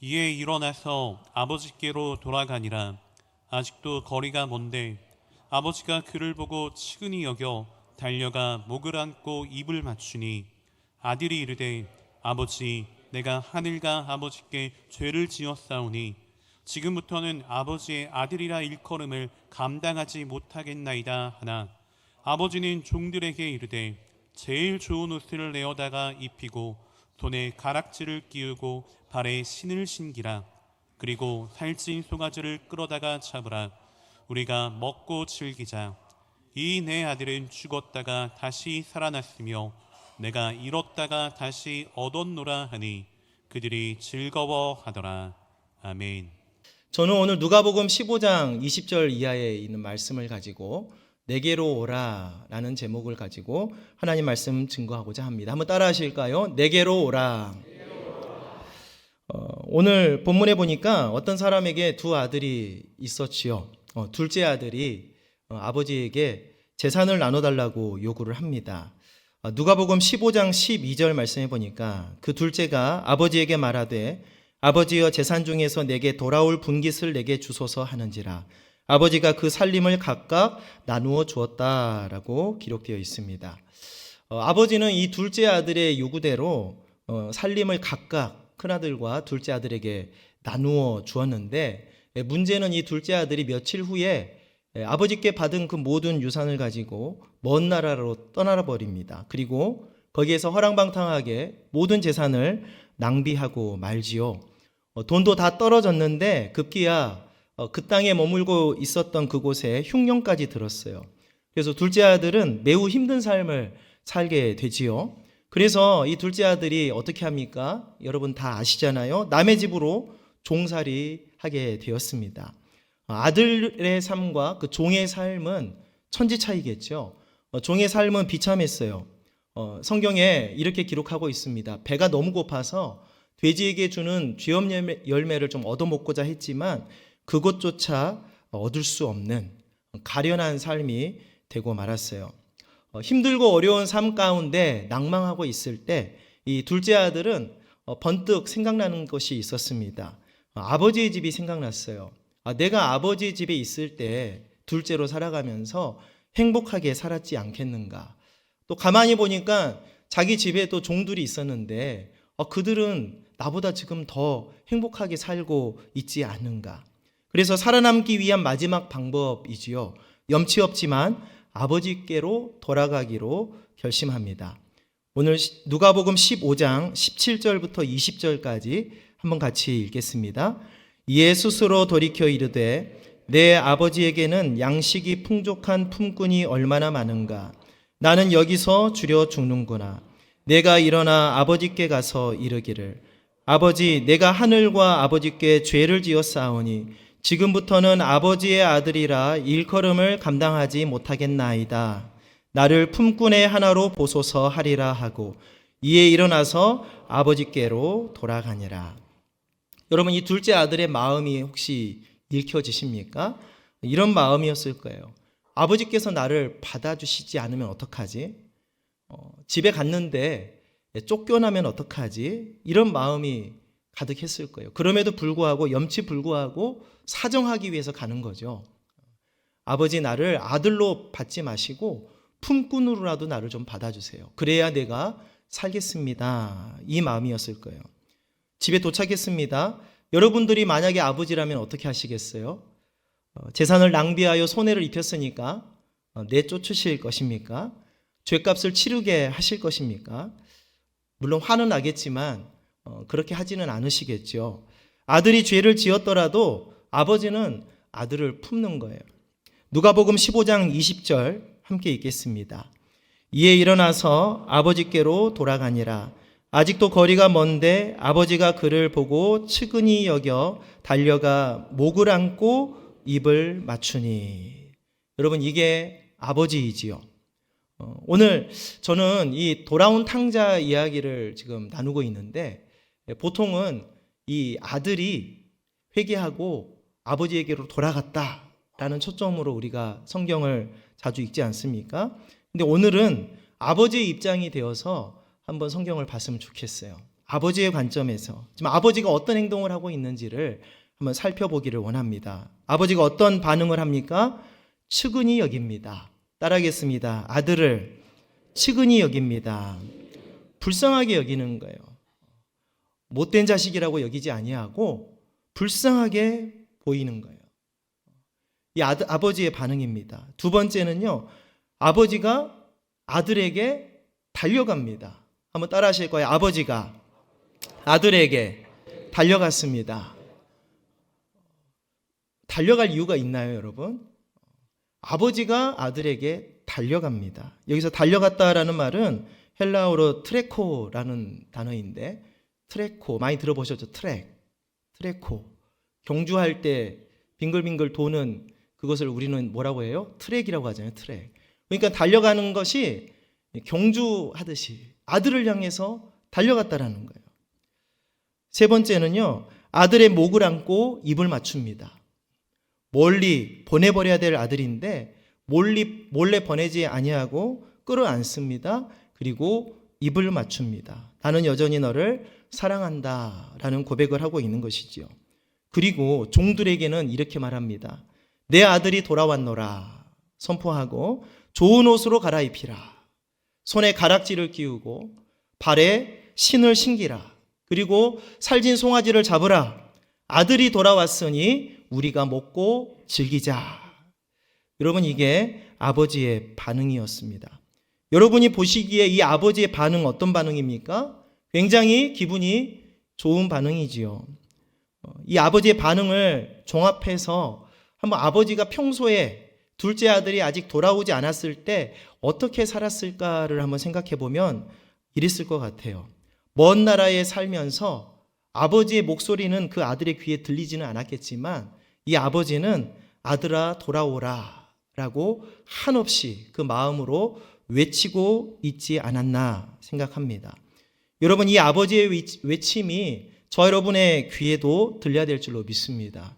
이에 일어나서 아버지께로 돌아가니라. 아직도 거리가 먼데 아버지가 그를 보고 치근히 여겨 달려가 목을 안고 입을 맞추니 아들이 이르되 아버지 내가 하늘과 아버지께 죄를 지었사오니 지금부터는 아버지의 아들이라 일컬음을 감당하지 못하겠나이다 하나 아버지는 종들에게 이르되 제일 좋은 옷을 내어다가 입히고 손에 가락지를 끼우고 발에 신을 신기라. 그리고 살찐 송아지를 끌어다가 잡으라. 우리가 먹고 즐기자. 이 내 아들은 죽었다가 다시 살아났으며 내가 잃었다가 다시 얻었노라 하니 그들이 즐거워하더라. 아멘. 저는 오늘 누가복음 15장 20절 이하에 있는 말씀을 가지고 내게로 오라 라는 제목을 가지고 하나님 말씀 증거하고자 합니다. 한번 따라 하실까요? 내게로 오라. 어, 오늘 본문에 보니까 어떤 사람에게 두 아들이 있었지요. 어, 둘째 아들이 어, 아버지에게 재산을 나눠달라고 요구를 합니다. 어, 누가복음 15장 12절 말씀해 보니까 그 둘째가 아버지에게 말하되 아버지여 재산 중에서 내게 돌아올 분깃을 내게 주소서 하는지라 아버지가 그 살림을 각각 나누어 주었다라고 기록되어 있습니다. 어, 아버지는 이 둘째 아들의 요구대로 어, 살림을 각각 큰아들과 둘째 아들에게 나누어 주었는데 예, 문제는 이 둘째 아들이 며칠 후에 예, 아버지께 받은 그 모든 유산을 가지고 먼 나라로 떠나라 버립니다. 그리고 거기에서 허랑방탕하게 모든 재산을 낭비하고 말지요. 어, 돈도 다 떨어졌는데 급기야 어, 그 땅에 머물고 있었던 그곳에 흉년까지 들었어요. 그래서 둘째 아들은 매우 힘든 삶을 살게 되지요. 그래서 이 둘째 아들이 어떻게 합니까? 여러분 다 아시잖아요. 남의 집으로 종살이 하게 되었습니다. 아들의 삶과 그 종의 삶은 천지 차이겠죠. 어, 종의 삶은 비참했어요. 어, 성경에 이렇게 기록하고 있습니다. 배가 너무 고파서 돼지에게 주는 쥐염 열매- 열매를 좀 얻어먹고자 했지만 그것조차 얻을 수 없는 가련한 삶이 되고 말았어요. 어, 힘들고 어려운 삶 가운데 낭망하고 있을 때 이 둘째 아들은 어, 번뜩 생각나는 것이 있었습니다. 어, 아버지의 집이 생각났어요. 아, 내가 아버지 집에 있을 때 둘째로 살아가면서 행복하게 살았지 않겠는가. 또 가만히 보니까 자기 집에 또 종들이 있었는데 어, 그들은 나보다 지금 더 행복하게 살고 있지 않는가. 그래서 살아남기 위한 마지막 방법이지요. 염치 없지만 아버지께로 돌아가기로 결심합니다. 오늘 시- 누가복음 15장 17절부터 20절까지 한번 같이 읽겠습니다. 이에 스스로 돌이켜 이르되 내 아버지에게는 양식이 풍족한 품꾼이 얼마나 많은가 나는 여기서 줄여 죽는구나 내가 일어나 아버지께 가서 이르기를 아버지 내가 하늘과 아버지께 죄를 지었사오니 지금부터는 아버지의 아들이라 일컬음을 감당하지 못하겠나이다 나를 품꾼의 하나로 보소서 하리라 하고 이에 일어나서 아버지께로 돌아가니라 여러분 이 둘째 아들의 마음이 혹시 읽혀지십니까? 이런 마음이었을 거예요. 아버지께서 나를 받아주시지 않으면 어떡하지? 어, 집에 갔는데 쫓겨나면 어떡하지? 이런 마음이 가득했을 거예요. 그럼에도 불구하고 염치 불구하고 사정하기 위해서 가는 거죠. 아버지 나를 아들로 받지 마시고 품꾼으로라도 나를 좀 받아주세요. 그래야 내가 살겠습니다. 이 마음이었을 거예요. 집에 도착했습니다. 여러분들이 만약에 아버지라면 어떻게 하시겠어요? 어, 재산을 낭비하여 손해를 입혔으니까 어, 내쫓으실 것입니까? 죄값을 치르게 하실 것입니까? 물론 화는 나겠지만 어, 그렇게 하지는 않으시겠죠. 아들이 죄를 지었더라도 아버지는 아들을 품는 거예요. 누가복음 15장 20절 함께 읽겠습니다. 이에 일어나서 아버지께로 돌아가니라. 아직도 거리가 먼데 아버지가 그를 보고 측은히 여겨 달려가 목을 안고 입을 맞추니. 여러분 이게 아버지이지요. 어, 오늘 저는 이 돌아온 탕자 이야기를 지금 나누고 있는데 예, 보통은 이 아들이 회개하고 아버지에게로 돌아갔다라는 초점으로 우리가 성경을 자주 읽지 않습니까? 근데 오늘은 아버지의 입장이 되어서 한번 성경을 봤으면 좋겠어요. 아버지의 관점에서 지금 아버지가 어떤 행동을 하고 있는지를 한번 살펴보기를 원합니다. 아버지가 어떤 반응을 합니까? 측은히 여깁니다. 따라하겠습니다. 아들을 측은히 여깁니다. 불쌍하게 여기는 거예요. 못된 자식이라고 여기지 아니하고 불쌍하게 보이는 거예요. 이 아들, 아버지의 반응입니다. 두 번째는요, 아버지가 아들에게 달려갑니다. 한번 따라 하실 거예요. 아버지가 아들에게 달려갔습니다. 달려갈 이유가 있나요, 여러분? 아버지가 아들에게 달려갑니다. 여기서 달려갔다라는 말은 헬라어로 트레코라는 단어인데 트레코 많이 들어보셨죠? 트랙, 트레코. 경주할 때 빙글빙글 도는 그것을 우리는 뭐라고 해요? 트랙이라고 하잖아요. 트랙. 그러니까 달려가는 것이 경주하듯이 아들을 향해서 달려갔다라는 거예요. 세 번째는요. 아들의 목을 안고 입을 맞춥니다. 멀리 보내버려야 될 아들인데 몰리, 몰래 보내지 아니하고 끌어안습니다. 그리고 입을 맞춥니다. 나는 여전히 너를 사랑한다 라는 고백을 하고 있는 것이지요. 그리고 종들에게는 이렇게 말합니다. 내 아들이 돌아왔노라 선포하고 좋은 옷으로 갈아입히라. 손에 가락지를 끼우고 발에 신을 신기라. 그리고 살진 송아지를 잡으라. 아들이 돌아왔으니 우리가 먹고 즐기자. 여러분 이게 아버지의 반응이었습니다. 여러분이 보시기에 이 아버지의 반응 어떤 반응입니까? 굉장히 기분이 좋은 반응이지요. 어, 이 아버지의 반응을 종합해서 한번 아버지가 평소에 둘째 아들이 아직 돌아오지 않았을 때 어떻게 살았을까를 한번 생각해 보면 이랬을 것 같아요. 먼 나라에 살면서 아버지의 목소리는 그 아들의 귀에 들리지는 않았겠지만 이 아버지는 아들아 돌아오라 라고 한없이 그 마음으로 외치고 있지 않았나 생각합니다. 여러분 이 아버지의 외침이 저 여러분의 귀에도 들려야 될 줄로 믿습니다.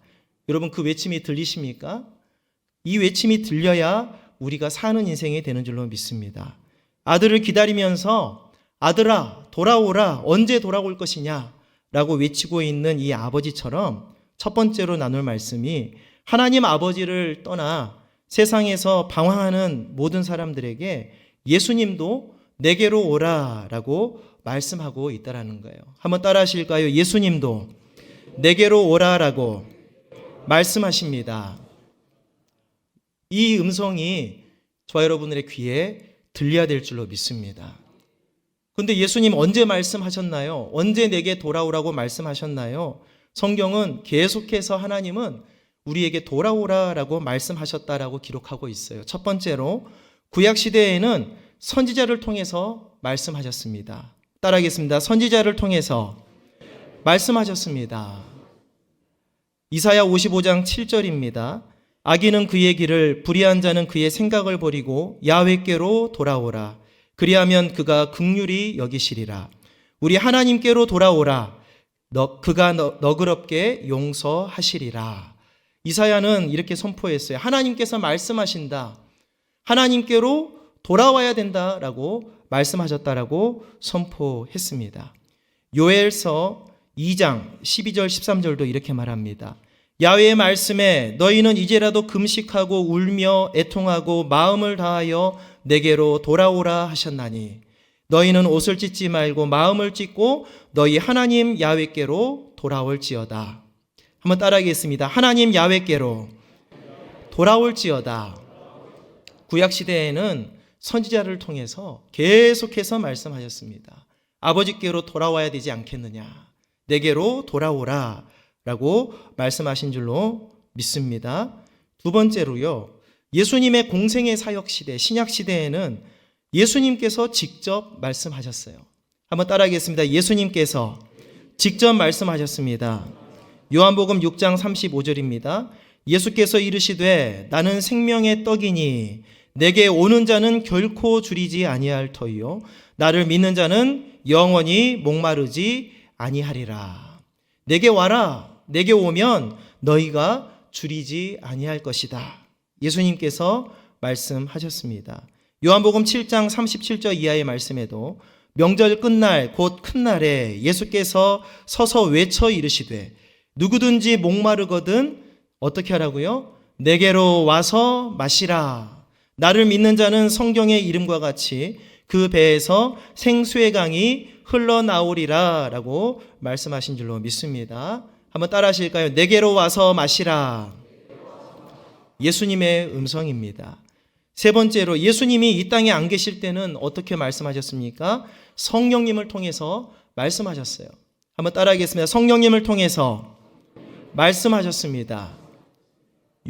여러분 그 외침이 들리십니까? 이 외침이 들려야 우리가 사는 인생이 되는 줄로 믿습니다. 아들을 기다리면서 아들아 돌아오라 언제 돌아올 것이냐 라고 외치고 있는 이 아버지처럼 첫 번째로 나눌 말씀이 하나님 아버지를 떠나 세상에서 방황하는 모든 사람들에게 예수님도 내게로 오라 라고 말씀하고 있다라는 거예요. 한번 따라 하실까요? 예수님도 내게로 오라라고 말씀하십니다. 이 음성이 저 여러분들의 귀에 들려야 될 줄로 믿습니다. 근데 예수님 언제 말씀하셨나요? 언제 내게 돌아오라고 말씀하셨나요? 성경은 계속해서 하나님은 우리에게 돌아오라라고 말씀하셨다라고 기록하고 있어요. 첫 번째로 구약 시대에는 선지자를 통해서 말씀하셨습니다. 따라하겠습니다. 선지자를 통해서 말씀하셨습니다. 이사야 55장 7절입니다. 악인은 그의 길을 불의한 자는 그의 생각을 버리고 야훼께로 돌아오라. 그리하면 그가 극률이 여기시리라. 우리 하나님께로 돌아오라. 너, 그가 너, 너그럽게 용서하시리라. 이사야는 이렇게 선포했어요. 하나님께서 말씀하신다. 하나님께로 돌아와야 된다라고 말씀하셨다라고 선포했습니다. 요엘서 2장 12절 13절도 이렇게 말합니다. 야외의 말씀에 너희는 이제라도 금식하고 울며 애통하고 마음을 다하여 내게로 돌아오라 하셨나니 너희는 옷을 찢지 말고 마음을 찢고 너희 하나님 야외께로 돌아올지어다. 한번 따라하겠습니다. 하나님 야외께로 돌아올지어다. 구약 시대에는 선지자를 통해서 계속해서 말씀하셨습니다. 아버지께로 돌아와야 되지 않겠느냐. 내게로 돌아오라. 라고 말씀하신 줄로 믿습니다. 두 번째로요. 예수님의 공생의 사역 시대, 신약 시대에는 예수님께서 직접 말씀하셨어요. 한번 따라하겠습니다. 예수님께서 직접 말씀하셨습니다. 요한복음 6장 35절입니다. 예수께서 이르시되 나는 생명의 떡이니 내게 오는 자는 결코 줄이지 아니할 터이요 나를 믿는 자는 영원히 목마르지 아니하리라. 내게 와라. 내게 오면 너희가 줄이지 아니할 것이다. 예수님께서 말씀하셨습니다. 요한복음 7장 37절 이하의 말씀에도 명절 끝날 곧 큰 날에 예수께서 서서 외쳐 이르시되 누구든지 목마르거든 어떻게 하라고요? 내게로 와서 마시라. 나를 믿는 자는 성경의 이름과 같이 그 배에서 생수의 강이 흘러나오리라 라고 말씀하신 줄로 믿습니다. 한번 따라 하실까요? 내게로 와서 마시라. 예수님의 음성입니다. 세 번째로 예수님이 이 땅에 안 계실 때는 어떻게 말씀하셨습니까? 성령님을 통해서 말씀하셨어요. 한번 따라 하겠습니다. 성령님을 통해서 말씀하셨습니다.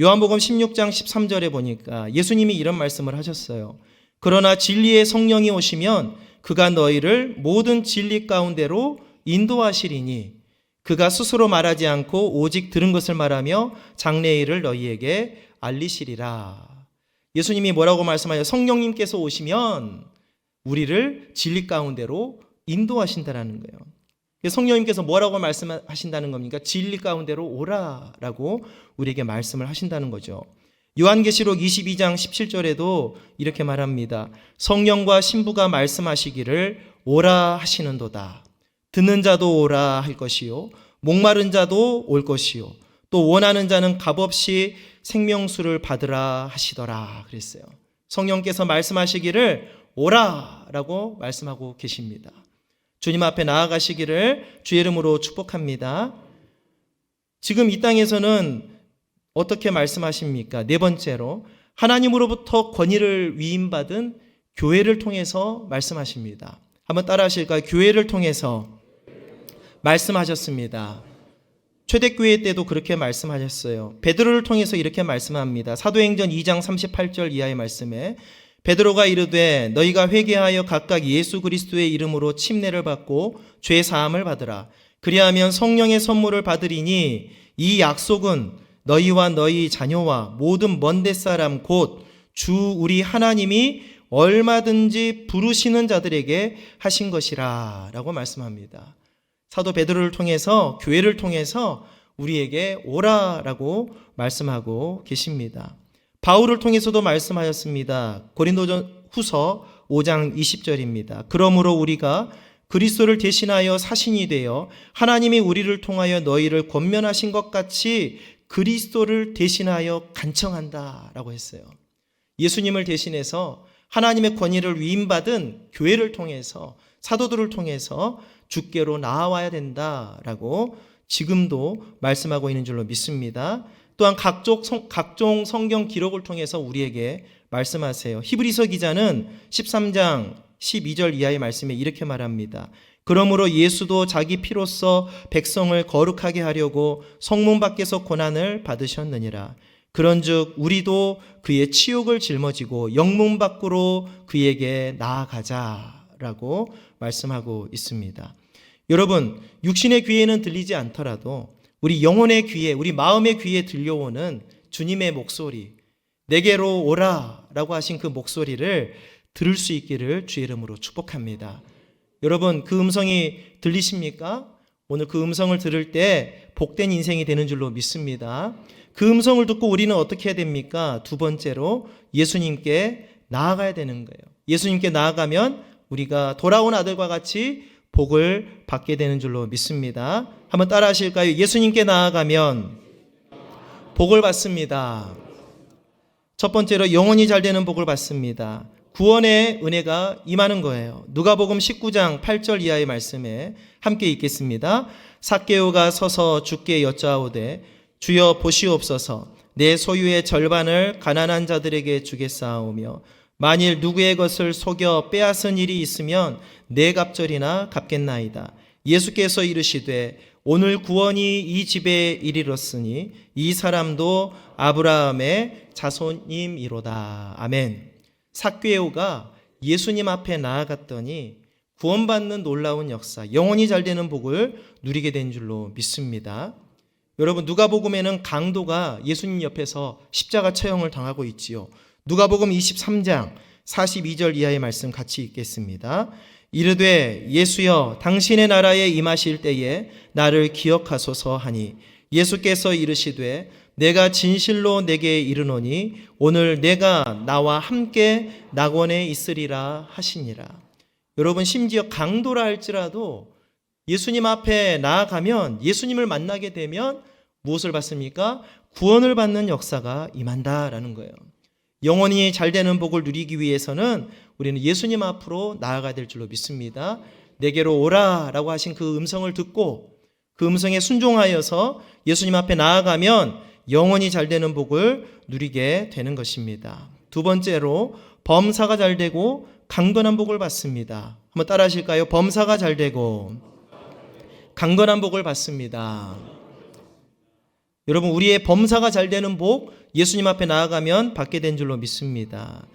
요한복음 16장 13절에 보니까 예수님이 이런 말씀을 하셨어요. 그러나 진리의 성령이 오시면 그가 너희를 모든 진리 가운데로 인도하시리니 그가 스스로 말하지 않고 오직 들은 것을 말하며 장래일을 너희에게 알리시리라. 예수님이 뭐라고 말씀하여 성령님께서 오시면 우리를 진리 가운데로 인도하신다라는 거예요. 성령님께서 뭐라고 말씀하신다는 겁니까? 진리 가운데로 오라라고 우리에게 말씀을 하신다는 거죠. 요한계시록 22장 17절에도 이렇게 말합니다. 성령과 신부가 말씀하시기를 오라 하시는도다. 듣는 자도 오라 할 것이요. 목마른 자도 올 것이요. 또 원하는 자는 값없이 생명수를 받으라 하시더라. 그랬어요. 성령께서 말씀하시기를 오라라고 말씀하고 계십니다. 주님 앞에 나아가시기를 주의 이름으로 축복합니다. 지금 이 땅에서는 어떻게 말씀하십니까? 네 번째로 하나님으로부터 권위를 위임받은 교회를 통해서 말씀하십니다. 한번 따라 하실까요? 교회를 통해서 말씀하셨습니다. 초대교회 때도 그렇게 말씀하셨어요. 베드로를 통해서 이렇게 말씀합니다. 사도행전 2장 38절 이하의 말씀에 베드로가 이르되 너희가 회개하여 각각 예수 그리스도의 이름으로 침례를 받고 죄 사함을 받으라. 그리하면 성령의 선물을 받으리니 이 약속은 너희와 너희 자녀와 모든 먼데 사람 곧 주 우리 하나님이 얼마든지 부르시는 자들에게 하신 것이라라고 말씀합니다. 사도 베드로를 통해서 교회를 통해서 우리에게 오라라고 말씀하고 계십니다. 바울을 통해서도 말씀하였습니다. 고린도전 후서 5장 20절입니다. 그러므로 우리가 그리스도를 대신하여 사신이 되어 하나님이 우리를 통하여 너희를 권면하신 것 같이 그리스도를 대신하여 간청한다라고 했어요. 예수님을 대신해서 하나님의 권위를 위임받은 교회를 통해서 사도들을 통해서 주께로 나아와야 된다라고 지금도 말씀하고 있는 줄로 믿습니다. 또한 각종, 성, 각종 성경 기록을 통해서 우리에게 말씀하세요. 히브리서 기자는 13장 12절 이하의 말씀에 이렇게 말합니다. 그러므로 예수도 자기 피로써 백성을 거룩하게 하려고 성문 밖에서 고난을 받으셨느니라. 그런즉 우리도 그의 치욕을 짊어지고 영문 밖으로 그에게 나아가자라고 말씀하고 있습니다. 여러분, 육신의 귀에는 들리지 않더라도 우리 영혼의 귀에, 우리 마음의 귀에 들려오는 주님의 목소리, 내게로 오라 라고 하신 그 목소리를 들을 수 있기를 주의 이름으로 축복합니다. 여러분, 그 음성이 들리십니까? 오늘 그 음성을 들을 때 복된 인생이 되는 줄로 믿습니다. 그 음성을 듣고 우리는 어떻게 해야 됩니까? 두 번째로 예수님께 나아가야 되는 거예요. 예수님께 나아가면 우리가 돌아온 아들과 같이 복을 받게 되는 줄로 믿습니다. 한번 따라 하실까요? 예수님께 나아가면 복을 받습니다. 첫 번째로 영원히 잘 되는 복을 받습니다. 구원의 은혜가 임하는 거예요. 누가복음 19장 8절 이하의 말씀에 함께 읽겠습니다. 삭개오가 서서 주께 여짜오되 주여 보시옵소서 내 소유의 절반을 가난한 자들에게 주겠사오며 만일 누구의 것을 속여 빼앗은 일이 있으면 내 갑절이나 갚겠나이다. 예수께서 이르시되 오늘 구원이 이 집에 이르렀으니 이 사람도 아브라함의 자손임이로다. 아멘. 삭괴오가 예수님 앞에 나아갔더니 구원받는 놀라운 역사, 영원히 잘 되는 복을 누리게 된 줄로 믿습니다. 여러분 누가복음에는 강도가 예수님 옆에서 십자가 처형을 당하고 있지요. 누가복음 23장 42절 이하의 말씀 같이 읽겠습니다. 이르되 예수여 당신의 나라에 임하실 때에 나를 기억하소서 하니 예수께서 이르시되 내가 진실로 내게 이르노니 오늘 내가 나와 함께 낙원에 있으리라 하시니라. 여러분 심지어 강도라 할지라도 예수님 앞에 나아가면 예수님을 만나게 되면 무엇을 받습니까? 구원을 받는 역사가 임한다라는 거예요. 영원히 잘 되는 복을 누리기 위해서는 우리는 예수님 앞으로 나아가야 될 줄로 믿습니다. 내게로 오라 라고 하신 그 음성을 듣고 그 음성에 순종하여서 예수님 앞에 나아가면 영원히 잘 되는 복을 누리게 되는 것입니다. 두 번째로 범사가 잘 되고 강건한 복을 받습니다. 한번 따라 하실까요? 범사가 잘 되고 강건한 복을 받습니다. 여러분 우리의 범사가 잘 되는 복 예수님 앞에 나아가면 받게 된 줄로 믿습니다.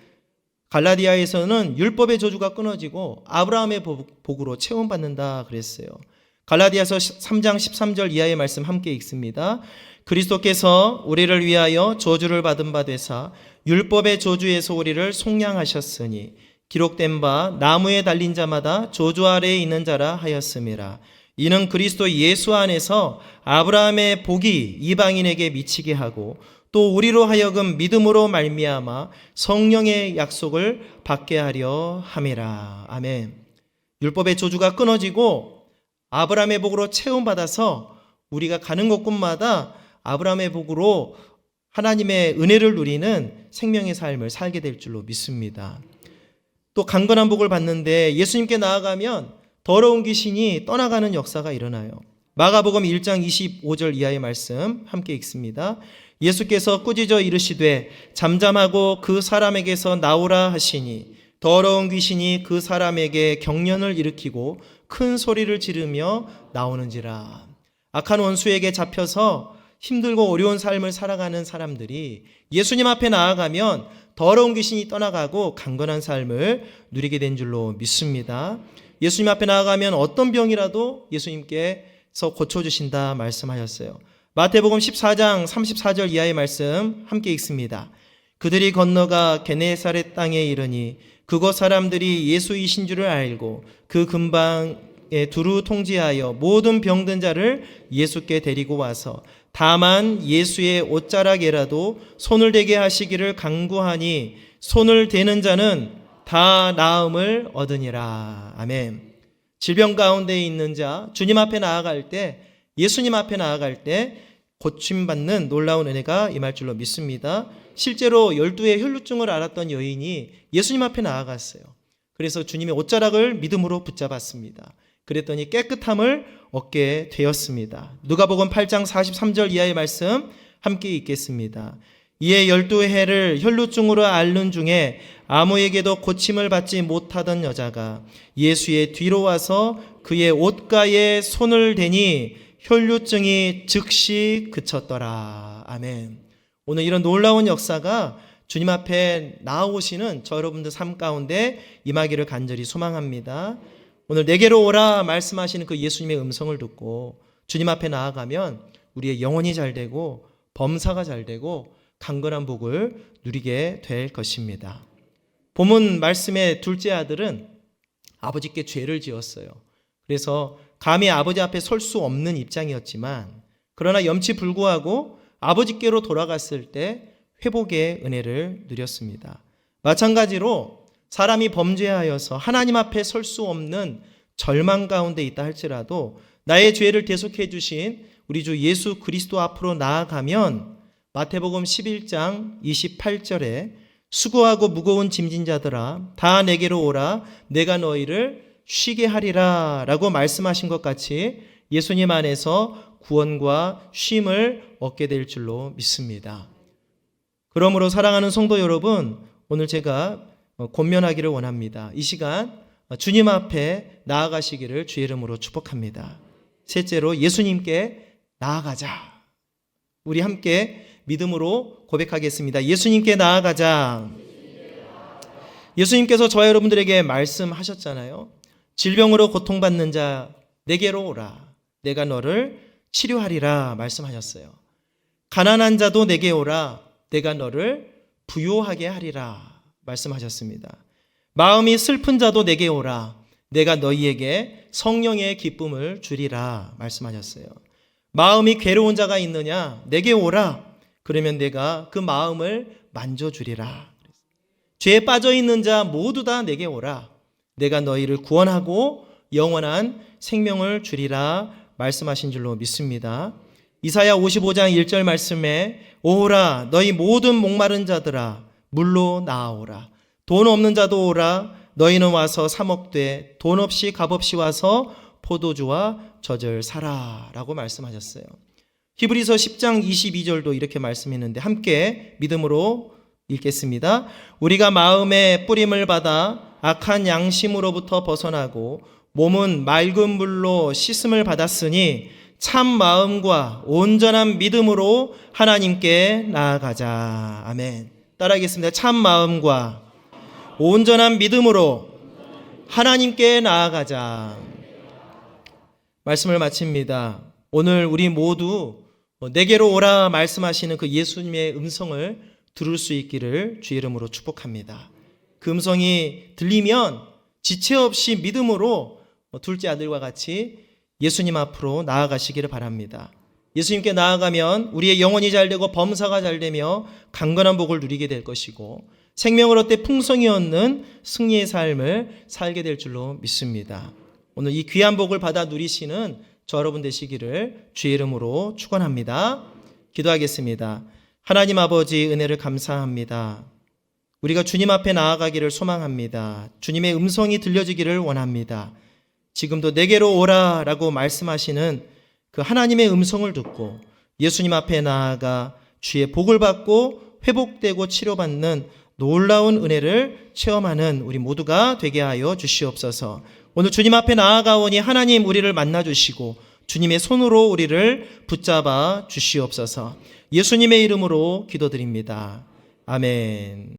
갈라디아에서는 율법의 저주가 끊어지고 아브라함의 복- 복으로 체험받는다 그랬어요. 갈라디아서 3장 13절 이하의 말씀 함께 읽습니다. 그리스도께서 우리를 위하여 저주를 받은 바 되사 율법의 저주에서 우리를 속량하셨으니 기록된 바 나무에 달린 자마다 저주 아래에 있는 자라 하였음이라. 이는 그리스도 예수 안에서 아브라함의 복이 이방인에게 미치게 하고 또 우리로 하여금 믿음으로 말미암아 성령의 약속을 받게 하려 함이라. 아멘. 율법의 저주가 끊어지고 아브라함의 복으로 체험받아서 우리가 가는 곳곳마다 아브라함의 복으로 하나님의 은혜를 누리는 생명의 삶을 살게 될 줄로 믿습니다. 또 강건한 복을 받는데 예수님께 나아가면 더러운 귀신이 떠나가는 역사가 일어나요. 마가복음 1장 25절 이하의 말씀 함께 읽습니다. 예수께서 꾸짖어 이르시되 잠잠하고 그 사람에게서 나오라 하시니 더러운 귀신이 그 사람에게 경련을 일으키고 큰 소리를 지르며 나오는지라. 악한 원수에게 잡혀서 힘들고 어려운 삶을 살아가는 사람들이 예수님 앞에 나아가면 더러운 귀신이 떠나가고 강건한 삶을 누리게 된 줄로 믿습니다. 예수님 앞에 나아가면 어떤 병이라도 예수님께서 고쳐주신다 말씀하셨어요. 마태복음 14장 34절 이하의 말씀 함께 읽습니다. 그들이 건너가 게네사렛 땅에 이르니 그곳 사람들이 예수이신 줄을 알고 그 근방에 두루 통지하여 모든 병든 자를 예수께 데리고 와서 다만 예수의 옷자락에라도 손을 대게 하시기를 강구하니 손을 대는 자는 다 나음을 얻으니라. 아멘. 질병 가운데 있는 자, 주님 앞에 나아갈 때, 예수님 앞에 나아갈 때 고침받는 놀라운 은혜가 임할 줄로 믿습니다. 실제로 열두의 혈루증을 앓았던 여인이 예수님 앞에 나아갔어요. 그래서 주님의 옷자락을 믿음으로 붙잡았습니다. 그랬더니 깨끗함을 얻게 되었습니다. 누가복음 8장 43절 이하의 말씀 함께 읽겠습니다. 이에 열두 해를 혈루증으로 앓는 중에 아무에게도 고침을 받지 못하던 여자가 예수의 뒤로 와서 그의 옷가에 손을 대니 혈루증이 즉시 그쳤더라. 아멘. 오늘 이런 놀라운 역사가 주님 앞에 나오시는 저 여러분들 삶 가운데 임하기를 간절히 소망합니다. 오늘 내게로 오라 말씀하시는 그 예수님의 음성을 듣고 주님 앞에 나아가면 우리의 영혼이 잘 되고 범사가 잘 되고 강건한 복을 누리게 될 것입니다. 본문 말씀의 둘째 아들은 아버지께 죄를 지었어요. 그래서 감히 아버지 앞에 설 수 없는 입장이었지만 그러나 염치 불구하고 아버지께로 돌아갔을 때 회복의 은혜를 누렸습니다. 마찬가지로 사람이 범죄하여서 하나님 앞에 설 수 없는 절망 가운데 있다 할지라도 나의 죄를 대속해 주신 우리 주 예수 그리스도 앞으로 나아가면 마태복음 11장 28절에 수고하고 무거운 짐진 자들아 다 내게로 오라 내가 너희를 쉬게 하리라 라고 말씀하신 것 같이 예수님 안에서 구원과 쉼을 얻게 될 줄로 믿습니다. 그러므로 사랑하는 성도 여러분, 오늘 제가 어, 권면하기를 원합니다. 이 시간 어, 주님 앞에 나아가시기를 주의 이름으로 축복합니다. 셋째로 예수님께 나아가자. 우리 함께 믿음으로 고백하겠습니다. 예수님께 나아가자. 예수님께서 저와 여러분들에게 말씀하셨잖아요. 질병으로 고통받는 자 내게로 오라. 내가 너를 치료하리라 말씀하셨어요. 가난한 자도 내게 오라. 내가 너를 부요하게 하리라 말씀하셨습니다. 마음이 슬픈 자도 내게 오라. 내가 너희에게 성령의 기쁨을 주리라 말씀하셨어요. 마음이 괴로운 자가 있느냐? 내게 오라. 그러면 내가 그 마음을 만져주리라. 죄에 빠져 있는 자 모두 다 내게 오라. 내가 너희를 구원하고 영원한 생명을 주리라 말씀하신 줄로 믿습니다. 이사야 55장 1절 말씀에 오라 너희 모든 목마른 자들아 물로 나아오라 돈 없는 자도 오라 너희는 와서 사 먹되 돈 없이 값 없이 와서 포도주와 젖을 사라라고 말씀하셨어요. 히브리서 10장 22절도 이렇게 말씀했는데 함께 믿음으로 읽겠습니다. 우리가 마음의 뿌림을 받아 악한 양심으로부터 벗어나고 몸은 맑은 물로 씻음을 받았으니 참 마음과 온전한 믿음으로 하나님께 나아가자. 아멘. 따라하겠습니다. 참 마음과 온전한 믿음으로 하나님께 나아가자. 말씀을 마칩니다. 오늘 우리 모두 내게로 오라 말씀하시는 그 예수님의 음성을 들을 수 있기를 주의 이름으로 축복합니다. 그 음성이 들리면 지체 없이 믿음으로 둘째 아들과 같이 예수님 앞으로 나아가시기를 바랍니다. 예수님께 나아가면 우리의 영혼이 잘 되고 범사가 잘 되며 강건한 복을 누리게 될 것이고 생명을 얻되 풍성히 얻는 승리의 삶을 살게 될 줄로 믿습니다. 오늘 이 귀한 복을 받아 누리시는 저 여러분 되시기를 주의 이름으로 축원합니다. 기도하겠습니다. 하나님 아버지 은혜를 감사합니다. 우리가 주님 앞에 나아가기를 소망합니다. 주님의 음성이 들려지기를 원합니다. 지금도 내게로 오라라고 말씀하시는 그 하나님의 음성을 듣고 예수님 앞에 나아가 주의 복을 받고 회복되고 치료받는 놀라운 은혜를 체험하는 우리 모두가 되게 하여 주시옵소서. 오늘 주님 앞에 나아가오니 하나님 우리를 만나 주시고 주님의 손으로 우리를 붙잡아 주시옵소서. 예수님의 이름으로 기도드립니다. 아멘.